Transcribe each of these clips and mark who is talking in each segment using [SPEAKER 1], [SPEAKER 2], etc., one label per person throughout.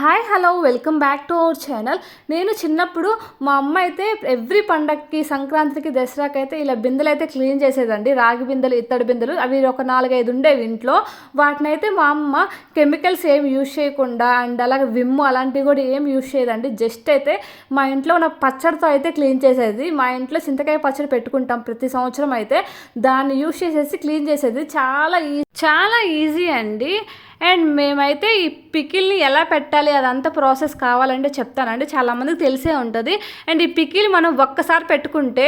[SPEAKER 1] Hi hello welcome back to our channel. నేను చిన్నప్పుడు మా అమ్మ అయితే ఎవ్రీ పండగకి సంక్రాంతికి దసరాకి అయితే ఇలా బిందెలు అయితే క్లీన్ చేసేదండి. రాగి బిందెలు ఇత్తడి బిందెలు అవి ఒక నాలుగైదు ఉండేవి ఇంట్లో. వాటిని అయితే మా అమ్మ కెమికల్స్ ఏం యూజ్ చేయకుండా అండ్ అలాగే విమ్ అలాంటివి కూడా ఏం యూజ్ చేయదండి. జస్ట్ అయితే మా ఇంట్లో ఉన్న పచ్చడితో అయితే క్లీన్ చేసేది. మా ఇంట్లో చింతకాయ పచ్చడి పెట్టుకుంటాం ప్రతి సంవత్సరం అయితే. దాన్ని యూజ్ చేసేసి క్లీన్ చేసేది. చాలా ఈ చాలా ఈజీ అండి. అండ్ మేమైతే ఈ పికిల్ని ఎలా పెట్టాలి? అదంతా ప్రాసెస్ కావాలంటే చెప్తానండి చాలామందికి తెలిసే ఉంటుంది. అండ్ ఈ పికిల్ మనం ఒక్కసారి పెట్టుకుంటే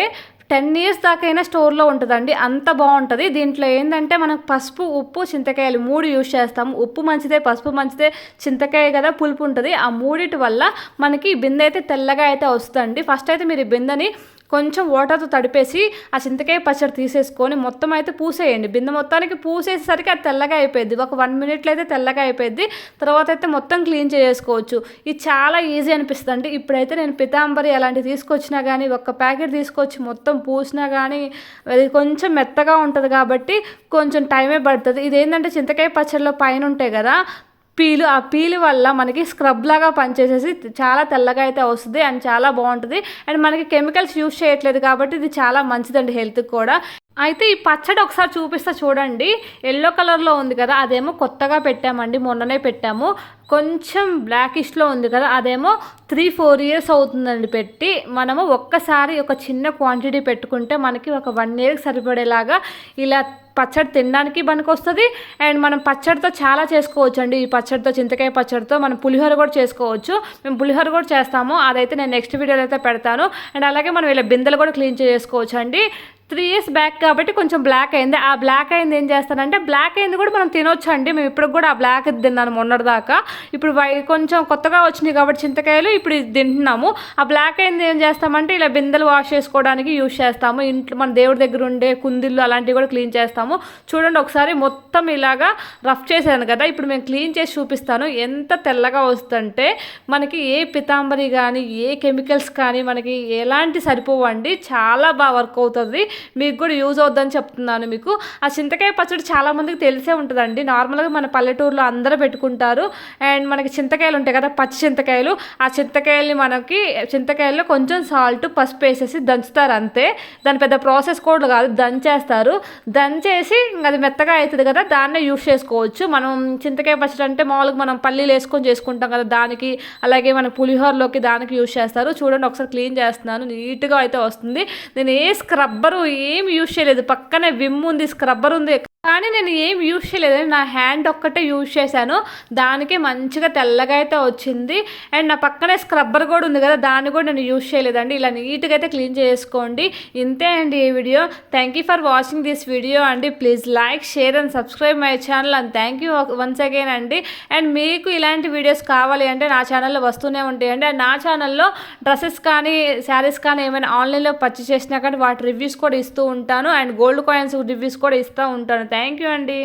[SPEAKER 1] టెన్ ఇయర్స్ దాకైనా స్టోర్లో ఉంటుందండి. అంత బాగుంటుంది. దీంట్లో ఏంటంటే మనం పసుపు ఉప్పు చింతకాయలు మూడు యూజ్ చేస్తాం. ఉప్పు మంచిదే పసుపు మంచిదే చింతకాయ కదా పులుపు ఉంటుంది. ఆ మూడిటి వల్ల మనకి బిందె అయితే తెల్లగా అయితే వస్తుందండి. ఫస్ట్ అయితే మీరు ఈ బిందెని కొంచెం వాటర్తో తడిపేసి ఆ చింతకాయ పచ్చడి తీసేసుకొని మొత్తం అయితే పూసేయండి. బిందె మొత్తానికి పూసేసరికి అది తెల్లగా అయిపోయింది ఒక వన్ మినిట్లో అయితే తెల్లగా అయిపోయింది తర్వాత అయితే మొత్తం క్లీన్ చేసుకోవచ్చు ఇది చాలా ఈజీ అనిపిస్తుంది అండి ఇప్పుడైతే నేను పితాంబరి అలాంటివి తీసుకొచ్చినా కానీ ఒక ప్యాకెట్ తీసుకొచ్చి మొత్తం పూసినా కానీ అది కొంచెం మెత్తగా ఉంటుంది కాబట్టి కొంచెం టైమే పడుతుంది. ఇది ఏంటంటే చింతకాయ పచ్చడిలో పైన ఉంటాయి కదా పీలు ఆ పీలు వల్ల మనకి స్క్రబ్ లాగా పనిచేసేసి చాలా తెల్లగా అయితే వస్తుంది అండ్ చాలా బాగుంటుంది. అండ్ మనకి కెమికల్స్ యూస్ చేయట్లేదు కాబట్టి ఇది చాలా మంచిదండి హెల్త్కి కూడా. అయితే ఈ పచ్చడి ఒకసారి చూపిస్తా చూడండి. ఎల్లో కలర్లో ఉంది కదా అదేమో కొత్తగా పెట్టామండి మొన్ననే పెట్టాము. కొంచెం బ్లాకిష్లో ఉంది కదా అదేమో త్రీ ఫోర్ ఇయర్స్ అవుతుందండి పెట్టి. మనము ఒక్కసారి ఒక చిన్న క్వాంటిటీ పెట్టుకుంటే మనకి ఒక వన్ ఇయర్కి సరిపడేలాగా ఇలా పచ్చడి తినడానికి వస్తుంది అండ్ మనం పచ్చడితో చాలా చేసుకోవచ్చు అండి ఈ పచ్చడితో చింతకాయ పచ్చడితో మనం పులిహోర కూడా చేసుకోవచ్చు. మేము పులిహోర కూడా చేస్తాము. అదైతే నేను నెక్స్ట్ వీడియోలో అయితే పెడతాను. అండ్ అలాగే మనం ఇలా బిందెలు కూడా క్లీన్ చేసుకోవచ్చు అండి త్రీ ఇయర్స్ బ్యాక్ కాబట్టి కొంచెం బ్లాక్ అయింది. ఆ బ్లాక్ అయింది ఏం చేస్తానంటే బ్లాక్ అయింది కూడా మనం తినొచ్చు అండి మేము ఇప్పుడు కూడా ఆ బ్లాక్ తిన్నాను మొన్నటిదాకా ఇప్పుడు వై కొంచెం కొత్తగా వచ్చినాయి కాబట్టి చింతకాయలు ఇప్పుడు తింటున్నాము. ఆ బ్లాక్ అయింది ఏం చేస్తామంటే ఇలా బిందెలు వాష్ చేసుకోవడానికి యూజ్ చేస్తాము. ఇంట్లో మన దేవుడి దగ్గర ఉండే కుందిళ్ళు అలాంటివి కూడా క్లీన్ చేస్తాము. చూడండి ఒకసారి మొత్తం ఇలాగా రఫ్ చేశాను కదా. ఇప్పుడు మేము క్లీన్ చేసి చూపిస్తాను. ఎంత తెల్లగా వస్తుందంటే మనకి ఏ పితాంబరి కానీ ఏ కెమికల్స్ కానీ మనకి ఎలాంటి సరిపోవండి. చాలా బాగా వర్క్ అవుతుంది. మీకు కూడా యూజ్ అవుద్దని చెప్తున్నాను మీకు. ఆ చింతకాయ పచ్చడి చాలామందికి తెలిసే ఉంటుందండి. నార్మల్గా మన పల్లెటూరులో అందరూ పెట్టుకుంటారు. అండ్ మనకి చింతకాయలు ఉంటాయి కదా పచ్చి చింతకాయలు. ఆ చింతకాయల్ని మనకి చింతకాయల్లో కొంచెం సాల్ట్ పసుపు వేసేసి దంచుతారు అంతే. దాని పెద్ద ప్రాసెస్ కూడా కాదు దంచేస్తారు. దంచేసి అది మెత్తగా అవుతుంది కదా దాన్నే యూస్ చేసుకోవచ్చు. మనం చింతకాయ పచ్చడి అంటే మామూలుగా మనం పల్లీలు వేసుకొని చేసుకుంటాం కదా దానికి అలాగే మన పులిహోరలోకి దానికి యూస్ చేస్తారు. చూడండి ఒకసారి క్లీన్ చేస్తున్నాను. నీట్గా అయితే వస్తుంది. నేను ఏ స్క్రబ్బరు ఏం యూజ్ చేయలేదు. పక్కనే విమ్ ఉంది స్క్రబ్బర్ ఉంది. కానీ నేను ఏం యూజ్ చేయలేదు నా హ్యాండ్ ఒక్కటే యూజ్ చేశాను. దానికి మంచిగా తెల్లగా అయితే వచ్చింది. అండ్ నా పక్కనే స్క్రబ్బర్ కూడా ఉంది కదా దాన్ని కూడా నేను యూజ్ చేయలేదండి. ఇలా నీట్గా అయితే క్లీన్ చేసుకోండి. ఇంతే అండి ఈ video thank you for watching this video అండి. Please like share and subscribe my channel and thank you once again అండి. అండ్ మీకు ఇలాంటి వీడియోస్ కావాలి అంటే నా ఛానల్లో వస్తూనే ఉంటాయండి. అండ్ నా ఛానల్లో డ్రెస్సెస్ కానీ శారీస్ కానీ ఏమైనా ఆన్లైన్లో పర్చేస్ చేసినా కానీ వాటి రివ్యూస్ కూడా ఇస్తూ ఉంటాను. అండ్ గోల్డ్ కాయిన్స్ రివ్యూస్ కూడా ఇస్తూ ఉంటాను. థ్యాంక్ యూ అండి.